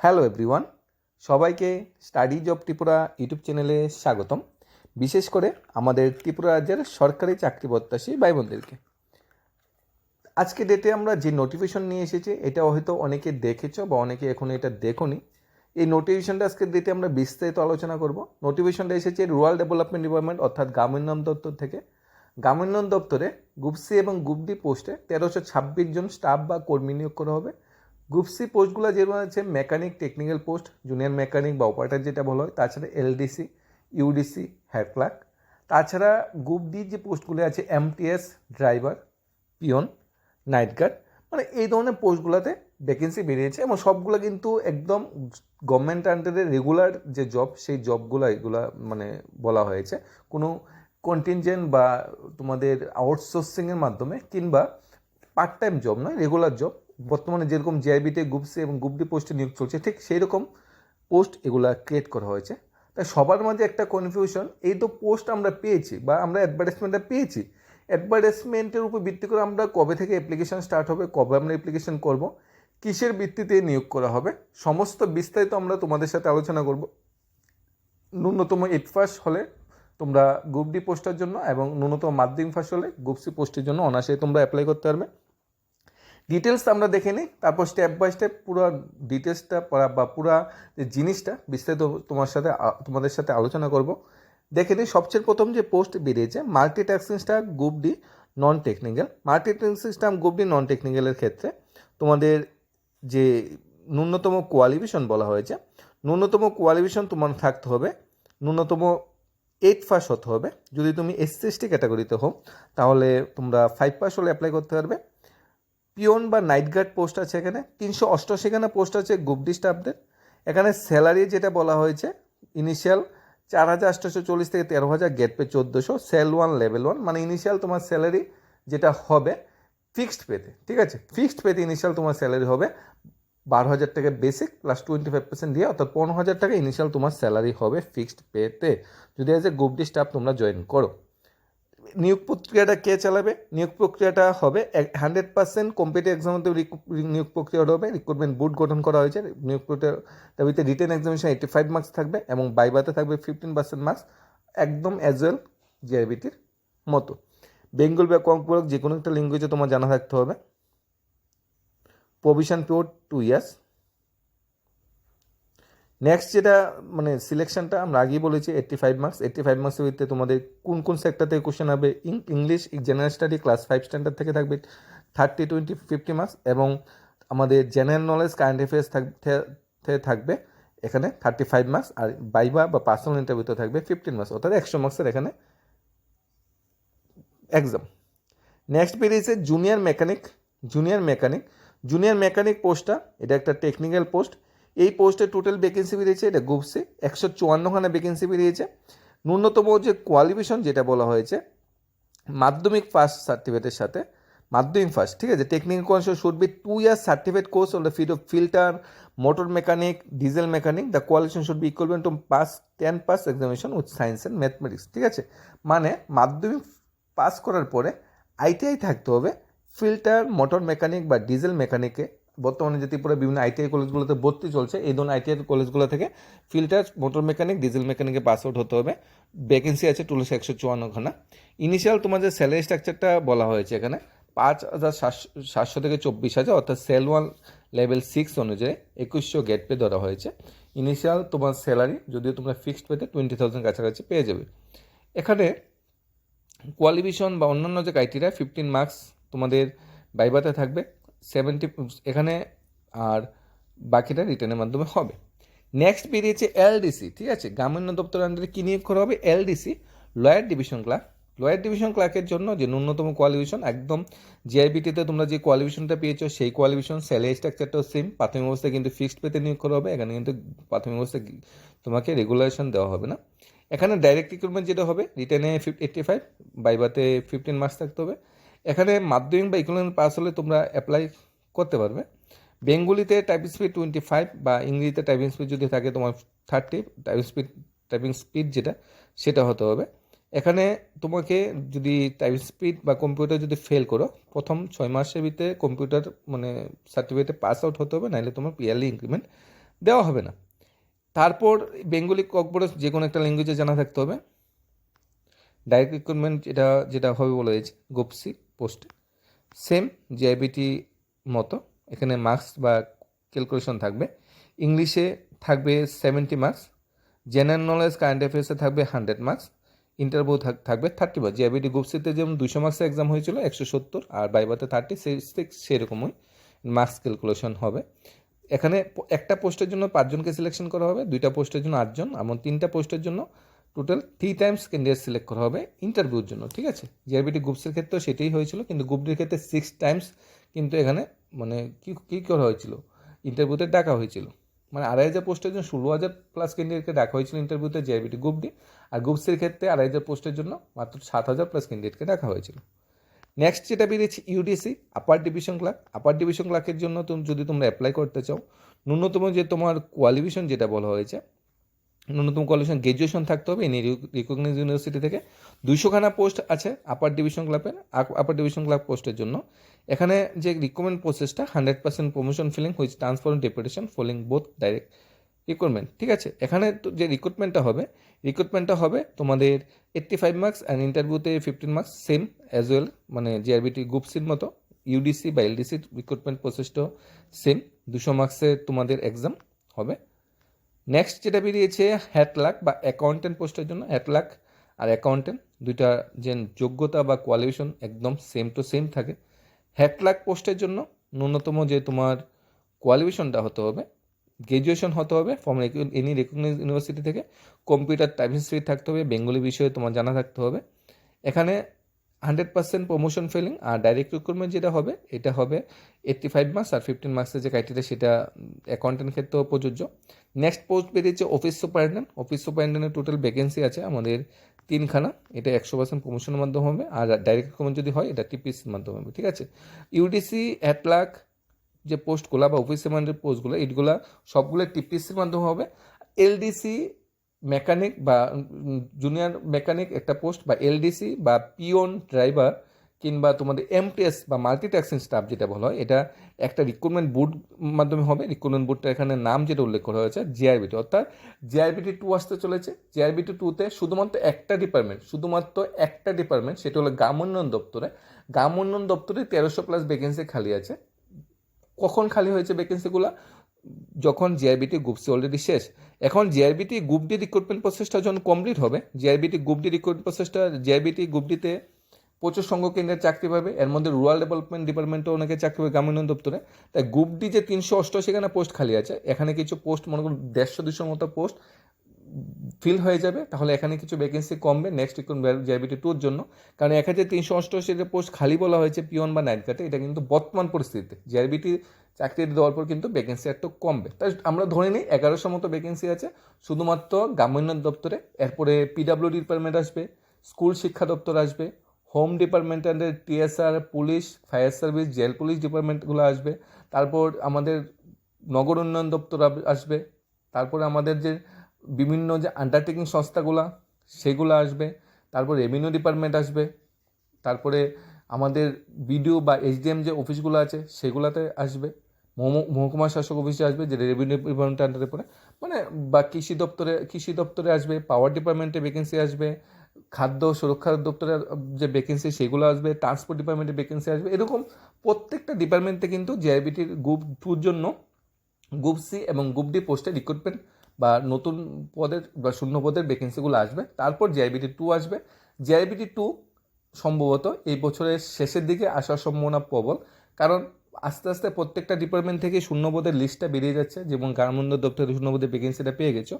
Hello everyone সবাইকে study job Tripura YouTube চ্যানেলে স্বাগতম। বিশেষ করে আমাদের ত্রিপুরা রাজ্যের সরকারি চাকরি প্রত্যাশী ভাই বোনদেরকে আজকে ডেটে আমরা যে নোটিফিকেশন নিয়ে এসেছি, এটা হয়তো অনেকে দেখেছ বা অনেকে এখন এটা দেখোনি। এই নোটিফিকেশনটা আজকে ডেটে আমরা বিস্তারিত আলোচনা করব। নোটিফিকেশনটা এসেছে রুরাল ডেভেলপমেন্ট ডিপার্টমেন্ট অর্থাৎ গ্রামীণ দপ্তর থেকে। গ্রামীণ দপ্তরে গ্রুপ সি এবং গ্রুপ ডি পোস্টে তেরোশো ছাব্বিশ জন স্টাফ বা কর্মী নিয়োগ করা হবে। গ্রুপ সি পোস্টগুলো যেগুলো আছে mechanic technical post junior mechanic বা অপারেটার যেটা বলা হয়, তাছাড়া এলডিসি ইউডিসি হেড ক্লার্ক তাছাড়া গ্রুপ ডি যে পোস্টগুলো আছে MTS driver peon night guard মানে এই ধরনের পোস্টগুলোতে ভ্যাকেন্সি বেরিয়েছে এবং সবগুলো কিন্তু একদম গভর্নমেন্ট আন্ডারে রেগুলার যে জব সেই জবগুলো এগুলা মানে বলা হয়েছে। কোনো কন্টিনজেন্ট বা তোমাদের আউটসোর্সিংয়ের মাধ্যমে কিংবা পার্ট টাইম জব নয় রেগুলার জব বর্তমানে যেরকম জিআইবিতে গ্রুপ সি এবং গ্রুপ ডি পোস্টে নিয়োগ চলছে, ঠিক সেই রকম পোস্ট এগুলা ক্রিয়েট করা হয়েছে। তাই সবার মাঝে একটা কনফিউশন এই তো পোস্ট আমরা পেয়েছি বা আমরা অ্যাডভার্টাইজমেন্টটা পেয়েছি অ্যাডভার্টাইজমেন্টের উপর ভিত্তি করে আমরা কবে থেকে অ্যাপ্লিকেশন স্টার্ট হবে, কবে আমরা অ্যাপ্লিকেশন করব, কিসের ভিত্তিতে নিয়োগ করা হবে, সমস্ত বিস্তারিত আমরা তোমাদের সাথে আলোচনা করব। ন্যূনতম এইট ফার্স্ট হলে তোমরা গ্রুপ ডি পোস্টের জন্য এবং ন্যূনতম মাধ্যমিক ফার্স্ট হলে গ্রুপ সি পোস্টের জন্য অনায়াসে তোমরা অ্যাপ্লাই করতে পারবে। ডিটেলস আমরা দেখে নিই, তারপর স্টেপ বাই স্টেপ পুরো ডিটেলসটা বা পুরো যে জিনিসটা বিস্তারিত তোমার সাথে তোমাদের সাথে আলোচনা করব। দেখে নিই, সবচেয়ে প্রথম যে পোস্ট বেরিয়েছে multi tasking staff group D non technical multi system group D non টেকনিক্যালের ক্ষেত্রে তোমাদের যে ন্যূনতম কোয়ালিফিকেশন বলা হয়েছে, ন্যূনতম কোয়ালিফিকেশন তোমার থাকতে হবে, ন্যূনতম এইট পাস হতে হবে। যদি তুমি এসসি এসটি ক্যাটাগরিতে হও, তাহলে তোমরা ফাইভ পাস হলে অ্যাপ্লাই করতে পারবে। পিওন বা নাইট গার্ড পোস্ট আছে এখানে। তিনশো অষ্টআশি এখানে পোস্ট আছে গ্রুপ ডি স্টাফদের। এখানে স্যালারি যেটা বলা হয়েছে ইনিশিয়াল চার হাজার আটশোশো চল্লিশ থেকে তেরো হাজার গেট পে চোদ্দোশো সেল ওয়ান লেভেল ওয়ান মানে ইনিশিয়াল তোমার স্যালারি যেটা হবে ফিক্সড পেতে ঠিক আছে? ফিক্সড পেতে ইনিশিয়াল তোমার স্যালারি হবে বারো হাজার টাকা basic plus twenty five percent দিয়ে, অর্থাৎ পনেরো হাজার টাকা ইনিশিয়াল তোমার স্যালারি হবে ফিক্সড পেতে যদি as a group D staff তোমরা জয়েন করো। নিয়োগ প্রক্রিয়াটা কে চালাবে? নিয়োগ প্রক্রিয়াটা হবে হান্ড্রেড পার্সেন্ট কম্পিটিভ এক্সামতে নিয়োগ প্রক্রিয়াটা হবে। রিক্রুটমেন্ট বোর্ড গঠন করা হয়েছে। নিয়োগ প্রক্রিয়া দাবিতে written examination eighty five marks থাকবে এবং বাইবাতে থাকবে ফিফটিন পার্সেন্ট মার্কস একদম অ্যাজ ওয়েল জিআইবিটির মতো। বেঙ্গল বা কঙ্কপূরক যে কোনো একটা ল্যাঙ্গুয়েজে তোমার জানা থাকতে হবে। Probation period two years next যেটা মানে সিলেকশনটা আমরা আগেই বলেছি eighty five marks eighty five মার্কসের ভিত্তিতে তোমাদের কোন কোন সেক্টর থেকে কোশ্চেন হবে? English general study class five standard থেকে থাকবে থার্টি টোয়েন্টি ফিফটি মার্কস এবং আমাদের জেনারেল নলেজ কারেন্ট অ্যাফেয়ার্স থাকবে এখানে থার্টি ফাইভ মার্কস আর বাইবা বা পার্সোনাল ইন্টারভিউতে থাকবে ফিফটিন মার্কস অর্থাৎ একশো মার্কসের এখানে এক্সাম নেক্সট বেরিয়েছে junior mechanic junior mechanic junior mechanic পোস্টটা এটা একটা টেকনিক্যাল পোস্ট এই পোস্টে টোটাল ভ্যাকেন্সি বেরিয়েছে এটা গ্রুপসে একশো চুয়ান্নখানা ভ্যাকেন্সি বেরিয়েছে ন্যূনতম যে কোয়ালিফিকেশন যেটা বলা হয়েছে, মাধ্যমিক ফার্স্ট সার্টিফিকেটের সাথে, মাধ্যমিক ফার্স্ট ঠিক আছে? Technical course should be two year certificate course on the field of fitter motor mechanic diesel mechanic the qualification should be equal to pass ten pass examination with science and mathematics ঠিক আছে? মানে মাধ্যমিক pass করার পরে ITI থাকতে হবে fitter motor mechanic বা diesel মেকানিকে বর্তমানে যে ত্রিপুরা বিভিন্ন আইটিআই কলেজগুলোতে ভর্তি চলছে, এই ধরনের আইটিআই কলেজগুলো থেকে ফিল্টার মোটর মেকানিক ডিজেল মেকানিকে পাস আউট হতে হবে। ভ্যাকেন্সি আছে টুলস একশো চুয়ান্ন চুয়ান্নখানা ইনিশিয়াল তোমার যে স্যালারি স্ট্রাকচারটা বলা হয়েছে এখানে, পাঁচ হাজার সাতশো থেকে চব্বিশ হাজার, অর্থাৎ সেল ওয়ান লেভেল সিক্স অনুযায়ী একুশশো গেট পে ধরা হয়েছে। ইনিশিয়াল তোমার স্যালারি যদিও তোমরা ফিক্সড পেতে টোয়েন্টি থাউজেন্ড কাছাকাছি পেয়ে যাবে। এখানে কোয়ালিফিকেশন বা অন্যান্য যে ক্রাইটেরিয়া ফিফটিন মার্কস তোমাদের বাইবাতে থাকবে। সেভেন্টি এখানে আর বাকিটা রিটার্নের মাধ্যমে হবে। নেক্সট বেরিয়েছে এলডিসি ঠিক আছে? গ্রামীণ দপ্তর আন্ডারে কী নিয়োগ করা হবে? LDC lower division clerk lower division ক্লার্কের জন্য যে ন্যূনতম কোয়ালিফিকেশন একদম জিআইবিটিতে তোমরা যে কোয়ালিফিকেশনটা পেয়েছ, সেই কোয়ালিফিকেশন স্যালারি স্ট্রাকচারটাও সেম প্রাথমিক অবস্থায় কিন্তু ফিক্সড পেতে নিয়োগ করা হবে, এখানে কিন্তু প্রাথমিক অবস্থায় তোমাকে রেগুলেশন দেওয়া হবে না। এখানে ডাইরেক্ট রিক্রুটমেন্ট যেটা হবে রিটার্নে এইট্টি ফাইভ বাইবাতে ফিফটিন মার্কস থাকতে হবে। এখানে মাধ্যমিক বা ইকোনমিক পাস হলে তোমরা অ্যাপ্লাই করতে পারবে। বেঙ্গলিতে টাইপিং স্পিড টোয়েন্টি ফাইভ বা ইংরেজিতে টাইপিং স্পিড যদি থাকে তোমার thirty typing speed typing speed যেটা, সেটা হতে হবে। এখানে তোমাকে যদি টাইপিং স্পিড বা কম্পিউটার যদি ফেল করো, প্রথম ছয় মাসের ভিতরে কম্পিউটার মানে সার্টিফিকেটে পাস আউট হতে হবে, নাহলে তোমার পিয়ারলি ইনক্রিমেন্ট দেওয়া হবে না। তারপর বেঙ্গলি ককবরজ যে কোনো একটা ল্যাঙ্গুয়েজে জানা থাকতে হবে। ডাইরেক্ট রিক্রুটমেন্ট যেটা যেটা হবে বলা হয়েছে গোপসি পোস্টে। সেম জিআইবিটি মতো, এখানে মার্কস বা ক্যালকুলেশন থাকবে। ইংলিশে থাকবে seventy marks, general knowledge, current অ্যাফেয়ার্সে থাকবে হান্ড্রেড মার্কস ইন্টারভিউ থাকবে থার্টি মার্কস। জিআইবিটি গ্রুপসিতে যেমন দুশো মার্কসের এক্সাম হয়েছিল, একশো সত্তর, আর বাইবাতে থার্টি সিক্স সেরকমই মার্কস ক্যালকুলেশন হবে। এখানে একটা পোস্টের জন্য পাঁচজনকে সিলেকশন করা হবে, দুইটা পোস্টের জন্য আটজন, এমন তিনটা পোস্টের জন্য total three times candidate select করা হবে ইন্টারভিউর জন্য, ঠিক আছে? জিআরবিটি গ্রুপসের ক্ষেত্রেও সেটাই হয়েছিল, কিন্তু গ্রুপডির ক্ষেত্রে সিক্স টাইমস কিন্তু এখানে মানে কী কী করা হয়েছিল? ইন্টারভিউতে ডাকা হয়েছিল। মানে আড়াই হাজার পোস্টের জন্য ষোলো হাজার প্লাস ক্যান্ডিডেটকে ডাকা হয়েছিল ইন্টারভিউতে জিআরবিটি গ্রুপ ডি, আর গ্রুপ সির ক্ষেত্রে আড়াই হাজার পোস্টের জন্য মাত্র সাত হাজার প্লাস ক্যান্ডিডেটকে ডাকা হয়েছিল। নেক্সট যেটা বেরিয়েছে UDC upper division clerk upper division ক্লার্কের জন্য তুমি যদি তোমরা অ্যাপ্লাই করতে চাও, ন্যূনতম যে তোমার কোয়ালিফিকেশন যেটা বলা হয়েছে ন্যূনতম কোয়ালিফিকেশন গ্র্যাজুয়েশন থাকতে হবে এনি রিকগনাইজ ইউনিভার্সিটি থেকে। দুইশোখানা পোস্ট আছে আপার ডিভিশন ক্লাবের আপার ডিভিশন ক্লাব পোস্টের জন্য। এখানে যে রিক্রুটমেন্ট প্রসেসটা hundred percent promotion filling which transfer deputation falling both direct recruitment ঠিক আছে? এখানে যে রিক্রুটমেন্টটা হবে রিক্রুটমেন্টটা হবে তোমাদের এইট্টি ফাইভ মার্কস অ্যান্ড ইন্টারভিউতে fifteen marks same as well মানে জিআরবিটি গ্রুপসির মতো ইউডিসি বা এলডিসির রিক্রুটমেন্ট প্রসেসটাও সেম দুশো মার্কসের তোমাদের এক্সাম হবে। নেক্সট যেটা বেরিয়েছে হ্যাটলাক বা অ্যাকাউন্টেন্ট পোস্টের জন্য হ্যাটলাক আর অ্যাকাউন্টেন্ট দুইটা যে যোগ্যতা বা কোয়ালিফিকেশন একদম সেম টু সেম থাকে। হ্যাটলাক পোস্টের জন্য ন্যূনতম যে তোমার কোয়ালিফিকেশনটা হতে হবে গ্র্যাজুয়েশন হতে হবে ফ্রম এনি রেকগনাইজ ইউনিভার্সিটি থেকে। কম্পিউটার টাইপিং স্পিড থাকতে হবে বেঙ্গলি বিষয়ে তোমার জানা থাকতে হবে। এখানে হান্ড্রেড পার্সেন্ট প্রমোশন ফেলিং আর ডাইরেক্ট রিক্রুটমেন্ট যেটা হবে, এটা হবে এইট্টি ফাইভ মার্কস আর ফিফটিন মার্কসের যে ক্রাইটেরিয়া সেটা অ্যাকাউন্টেন্ট ক্ষেত্রেও প্রযোজ্য। নেক্সট পোস্ট বেরিয়েছে অফিস সুপারিনটেন্ট অফিস সুপারিনটেন্টের টোটাল ভ্যাকেন্সি আছে আমাদের তিনখানা। এটা একশো পার্সেন্ট প্রমোশনের মাধ্যমে হবে আর ডাইরেক্ট রিক্রুটমেন্ট যদি হয়, এটা টিপিসির মাধ্যমে হবে, ঠিক আছে? ইউডিসি এক লাখ যে পোস্টগুলো বা অফিস সুপারিনটেন্ট পোস্টগুলো এইগুলো সবগুলো টিপিসির মাধ্যমে হবে। এলডিসি মেকানিক বা জুনিয়র মেকানিক একটা পোস্ট বা এলডিসি বা পিওন ড্রাইভার কিংবা তোমাদের এমটিএস বা মাল্টিট্যাক্সিং স্টাফ যেটা বলা হয়, এটা একটা রিক্রুটমেন্ট বোর্ড মাধ্যমে হবে। রিক্রুটমেন্ট বোর্ডটা এখানে নাম যেটা উল্লেখ করা হয়েছে জিআরবিটি অর্থাৎ জিআরবিটি টু আসতে চলেছে। জিআরবিটি টুতে শুধুমাত্র একটা ডিপার্টমেন্ট শুধুমাত্র একটা ডিপার্টমেন্ট সেটা হলো গ্রাম উন্নয়ন দপ্তরে। গ্রাম উন্নয়ন দপ্তরে তেরোশো প্লাস ভ্যাকেন্সি খালি আছে। কখন খালি হয়েছে ভ্যাকেন্সিগুলো যখন জিআরবিটি গ্রুপ সি অলরেডি শেষ, এখন জিআরবিটি গ্রুপ ডি রিক্রুটমেন্ট প্রসেসটা যখন কমপ্লিট হবে জিআরবিটি গ্রুপ ডি রিক্রুটমেন্ট প্রসেসটা জিআরবিটি গ্রুপ ডিতে প্রচুর সংঘ কেন্দ্রের চাকরি পাবে, এর মধ্যে রুরাল ডেভেলপমেন্ট ডিপার্টমেন্টও অনেকে চাকরি পাবে গ্রামীণ দপ্তরে। তাই গ্রুপ ডি যে তিনশো অষ্টআশি এখানে পোস্ট খালি আছে, এখানে কিছু পোস্ট মনে করুন দেড়শো দুশোর মতো পোস্ট ফিল হয়ে যাবে, তাহলে এখানে কিছু ভ্যাকেন্সি কমবে নেক্সট জিআইবিটি টুর জন্য। কারণ এক হাজার তিনশো অষ্টআশিতে পোস্ট খালি বলা হয়েছে পিওন বা নাইট এটা কিন্তু বর্তমান পরিস্থিতিতে। জিআইবিটি চাকরি দেওয়ার পর কিন্তু ভ্যাকেন্সি একটু কমবে। তাই আমরা ধরে নিই, এগারোশো মতো ভ্যাকেন্সি আছে, শুধুমাত্র গ্রামোন্নয়ন দপ্তরে, এরপরে পিডাব্লিউ ডিপার্টমেন্ট আসবে স্কুল শিক্ষা দপ্তর আসবে home department under TSR police fire service jail police ডিপার্টমেন্টগুলো আসবে, তারপর আমাদের নগর উন্নয়ন দপ্তর আসবে, তারপরে আমাদের যে বিভিন্ন যে আন্ডারটেকিং সংস্থাগুলো, সেগুলো আসবে, তারপর রেভিনিউ ডিপার্টমেন্ট আসবে, তারপরে আমাদের বিডিও বা এইচডিএম যে অফিসগুলো আছে, সেগুলোতে আসবে মহকুমা শাসক অফিসে আসবে যে রেভিনিউ ডিপার্টমেন্টের আন্ডারে পড়ে মানে বা কৃষি দপ্তরে কৃষি দপ্তরে আসবে পাওয়ার ডিপার্টমেন্টে ভ্যাকেন্সি আসবে, খাদ্য সুরক্ষা দপ্তরের যে ভ্যাকেন্সি সেগুলো আসবে ট্রান্সপোর্ট ডিপার্টমেন্টে ভ্যাকেন্সি আসবে, এরকম প্রত্যেকটা ডিপার্টমেন্টে কিন্তু জিআইবিটির গ্রুপ টুর জন্য গ্রুপ সি এবং গ্রুপ ডি পোস্টে রিক্রুটমেন্ট বা নতুন পদের বা শূন্য পদের ভ্যাকেন্সিগুলো আসবে। তারপর জিআইবিটি টু আসবে। জিআইবিটি টু সম্ভবত এই বছরের শেষের দিকে আসার সম্ভাবনা প্রবল। কারণ আস্তে আস্তে প্রত্যেকটা ডিপার্টমেন্ট থেকে শূন্যপদের লিস্টটা বেরিয়ে যাচ্ছে। যেমন গ্রামোন্নয়ন দপ্তরে শূন্যপদের ভ্যাকেন্সিটা পেয়ে গেছো।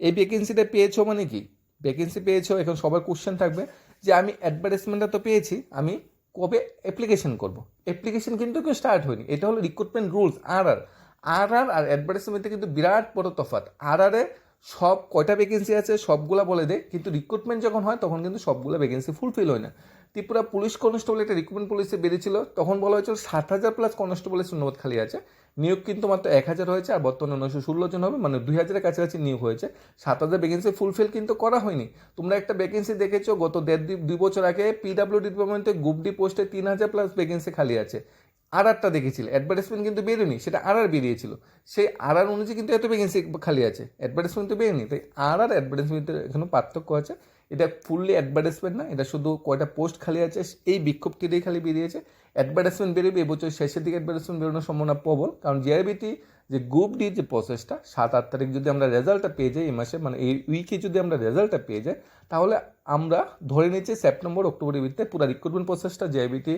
এই ভ্যাকেন্সিটা পেয়েছ মানে কি? ভ্যাকেন্সি পেয়েছ, এখন সবার কোশ্চেন থাকবে যে আমি অ্যাডভার্টাইজমেন্টটা তো পেয়েছি, আমি কবে অ্যাপ্লিকেশন করব? অ্যাপ্লিকেশন কিন্তু কেউ স্টার্ট হয়নি। এটা হলো রিক্রুটমেন্ট রুলস আর আর আর আর আর অ্যাডভার্টাইজমেন্টে কিন্তু বিরাট বড় তফাৎ। আর আরে সব কয়টা ভ্যাকেন্সি আছে সবগুলা বলে দেয়, কিন্তু রিক্রুটমেন্ট যখন হয় তখন কিন্তু সবগুলো ভ্যাকেন্সি ফুলফিল হয় না। ত্রিপুরা পুলিশ কনস্টেবল একটা রিক্রুটমেন্ট পুলিশে বেরিয়েছিল, তখন বলা হয়েছিল সাত হাজার প্লাস কনস্টেবলের শূন্যপদ খালি আছে। নিয়োগ কিন্তু মাত্র এক হাজার হয়েছে আর বর্তমানে নয়শো ষোলো জন হবে মানে দুই হাজারের কাছাকাছি নিয়োগ হয়েছে। সাত হাজার ভ্যাকেন্সি ফুলফিল কিন্তু করা হয়নি। তোমরা একটা ভ্যাকেন্সি দেখেছ, গত দেড় দুই বছর আগে পিডাব্লিউ ডিপার্টমেন্টে গ্রুপ ডি পোস্টে তিন হাজার প্লাস ভ্যাকেন্সি খালি আছে। আর আরটা দেখেছিল অ্যাডভার্টাইজমেন্ট কিন্তু বেরোয়নি, সেটা আর আর বেরিয়েছিল। সেই আর আর অনুযায়ী কিন্তু এত ভ্যাকেন্সি খালি আছে অ্যাডভার্টাইজমেন্ট তো বেরোয়নি। তাই আর আর অ্যাডভার্টাইজমেন্টের এখানে পার্থক্য আছে, এটা ফুললি অ্যাডভার্টাইজমেন্ট না, এটা শুধু কয়টা পোস্ট খালি আছে, এই বিক্ষোভটিতেই খালি বেরিয়েছে। অ্যাডভার্টাইজমেন্ট বেরোবে এবছর শেষের দিকে অ্যাডভার্টাইজমেন্ট বেরোনোর সম্ভাবনা প্রবল, কারণ জিআরবিটি যে গ্রুপ ডি যে প্রসেসটা সাত আট তারিখ যদি আমরা রেজাল্টটা পেয়ে যাই, এই মাসে মানে এই উইকে যদি আমরা রেজাল্টটা পেয়ে যাই, তাহলে আমরা ধরে নিচ্ছি সেপ্টেম্বর অক্টোবরের ভিতরে পুরো রিক্রুটমেন্ট প্রসেসটা জিআরবিটি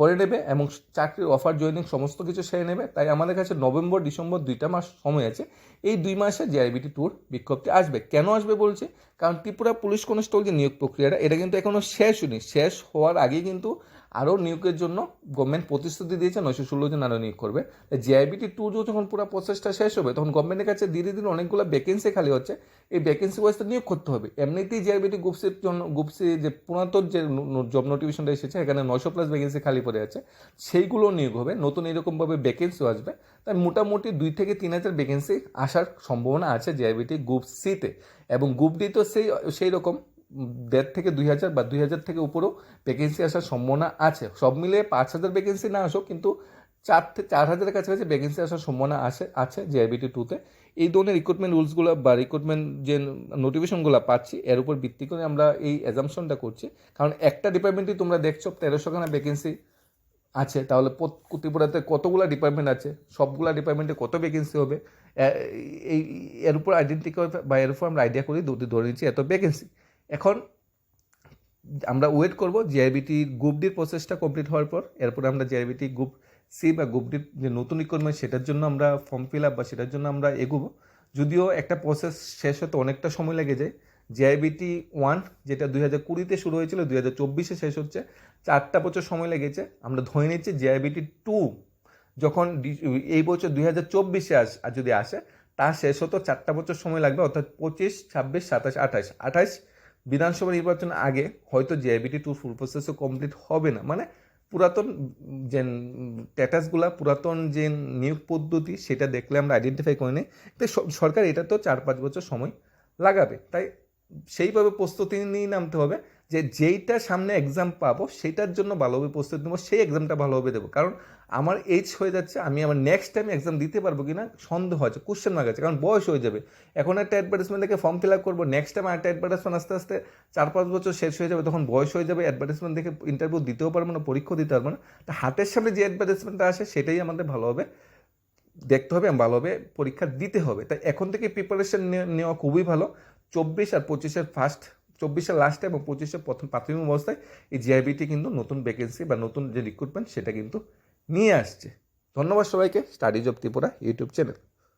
করে নেবে এবং চাকরির অফার জয়েনিং সমস্ত কিছু সেরে নেবে। তাই আমাদের কাছে নভেম্বর, ডিসেম্বর দুইটা মাস সময় আছে। এই দুই মাসে জেআইবিটি ট্যুর বিজ্ঞপ্তি আসবে। কেন আসবে বলছে? কারণ ত্রিপুরা পুলিশ কনস্টেবল যে নিয়োগ প্রক্রিয়াটা, এটা কিন্তু এখনও শেষ হয়নি। শেষ হওয়ার আগে কিন্তু আরও নিয়োগের জন্য গভর্নমেন্ট প্রতিশ্রুতি দিয়েছে, নয়শো ষোলো জন আরও নিয়োগ করবে। জিআইবিটি টু যখন পুরো প্রসেসটা শেষ হবে, তখন গভর্নমেন্টের কাছে ধীরে ধীরে অনেকগুলো ভ্যাকেন্সি খালি হচ্ছে। এই ভ্যাকেন্সি ওয়াইজটা নিয়োগ করতে হবে। এমনিতেই জিআইবিটি গ্রুপসির জন্য গ্রুপসি যে পুরাতন যে জব নোটিফিকেশনটা এসেছে, এখানে নয়শো প্লাস ভ্যাকেন্সি খালি পড়ে আছে। সেইগুলো নিয়োগ হবে। নতুন এরকমভাবে ভ্যাকেন্সিও আসবে। তাই মোটামুটি দুই থেকে তিন হাজার ভ্যাকেন্সি আসার সম্ভাবনা আছে জিআইবিটি গ্রুপ সিতে এবং গ্রুপ ডি তো সেই সেই রকম। দেড় থেকে দুই হাজার বা দুই হাজার থেকে উপরেও ভ্যাকেন্সি আসার সম্ভাবনা আছে। সব মিলে পাঁচ হাজার ভ্যাকেন্সি না আসুক, কিন্তু চার থেকে চার হাজারের কাছাকাছি ভ্যাকেন্সি আসার সম্ভাবনা আছে আছে জিআইবিটি টুতে এই ধরনের রিক্রুটমেন্ট রুলসগুলো বা রিক্রুটমেন্ট যে নোটিফিকেশনগুলো পাচ্ছি, এর উপর ভিত্তি করে আমরা এই অ্যাজামশনটা করছি। কারণ একটা ডিপার্টমেন্টই তোমরা দেখছ, তেরোশো খানা ভ্যাকেন্সি আছে, তাহলে ত্রিপুরাতে কতগুলো ডিপার্টমেন্ট আছে? সবগুলা ডিপার্টমেন্টে কত ভ্যাকেন্সি হবে? এই, এর উপর আইডেন্টিফাই বা এর উপর আমরা আইডিয়া করি দুটি ধরে নিচ্ছি এত ভ্যাকেন্সি এখন আমরা ওয়েট করব জিআইবিটি গ্রুপ ডির প্রসেসটা কমপ্লিট হওয়ার পর, এরপর আমরা জিআইবিটি গ্রুপ সি বা গ্রুপ ডির যে নতুন রিক্রুটমেন্ট সেটার জন্য আমরা ফর্ম ফিল আপ বা সেটার জন্য আমরা এগোবো। যদিও একটা প্রসেস শেষ হতে অনেকটা সময় লেগে যায় জিআইবিটি ওয়ান যেটা দুই হাজার কুড়িতে শুরু হয়েছিল, দুই হাজার চব্বিশে শেষ হচ্ছে, চারটা বছর সময় লেগেছে। আমরা ধরে নিচ্ছি জিআইবিটি টু যখন এই বছর দুই হাজার চব্বিশে আস যদি আসে তা শেষ হতো চারটা বছর সময় লাগবে, অর্থাৎ পঁচিশ, ছাব্বিশ, সাতাশ, আঠাশ। আঠাশ বিধানসভা নির্বাচনের আগে হয়তো জিআইবিটি টু ফুল প্রসেসও কমপ্লিট হবে না। মানে পুরাতন যে স্ট্যাটাসগুলা পুরাতন যে নিয়োগ পদ্ধতি, সেটা দেখলে আমরা আইডেন্টিফাই করে নিই। তাই সরকার এটা তো চার পাঁচ বছর সময় লাগাবে। তাই সেইভাবে প্রস্তুতি নিয়ে নামতে হবে। যে যেইটা সামনে এক্সাম পাবো, সেটার জন্য ভালোভাবে প্রস্তুতি নেব, সেই এক্সামটা ভালোভাবে দেবো। কারণ আমার এজ হয়ে যাচ্ছে, আমি আমার নেক্সট টাইম এক্সাম দিতে পারব কি না সন্দেহ আছে কোশ্চেন মার্ক আছে, কারণ বয়স হয়ে যাবে। এখন একটা অ্যাডভার্টাইজমেন্ট দেখে ফর্ম ফিল আপ করব নেক্সট টাইম একটা অ্যাডভার্টাইজমেন্ট আস্তে আস্তে চার পাঁচ বছর শেষ হয়ে যাবে, তখন বয়স হয়ে যাবে অ্যাডভার্টাইজমেন্ট দেখে ইন্টারভিউ দিতেও পারব না পরীক্ষা দিতে পারব না। তা হাতের সামনে যে অ্যাডভার্টাইজমেন্টটা আসে, সেটাই আমাদের ভালোভাবে দেখতে হবে ভালোভাবে পরীক্ষা দিতে হবে। তাই এখন থেকে প্রিপারেশন নেওয়া খুবই ভালো। চব্বিশ আর পঁচিশের ফার্স্ট চব্বিশের লাস্টে এবং পঁচিশে প্রথম প্রাথমিক অবস্থায় এই জিআইবিটি কিন্তু নতুন ভ্যাকেন্সি বা নতুন যে রিক্রুটমেন্ট সেটা কিন্তু নিয়ে আসছে। ধন্যবাদ সবাইকে। Studies of Tripura YouTube channel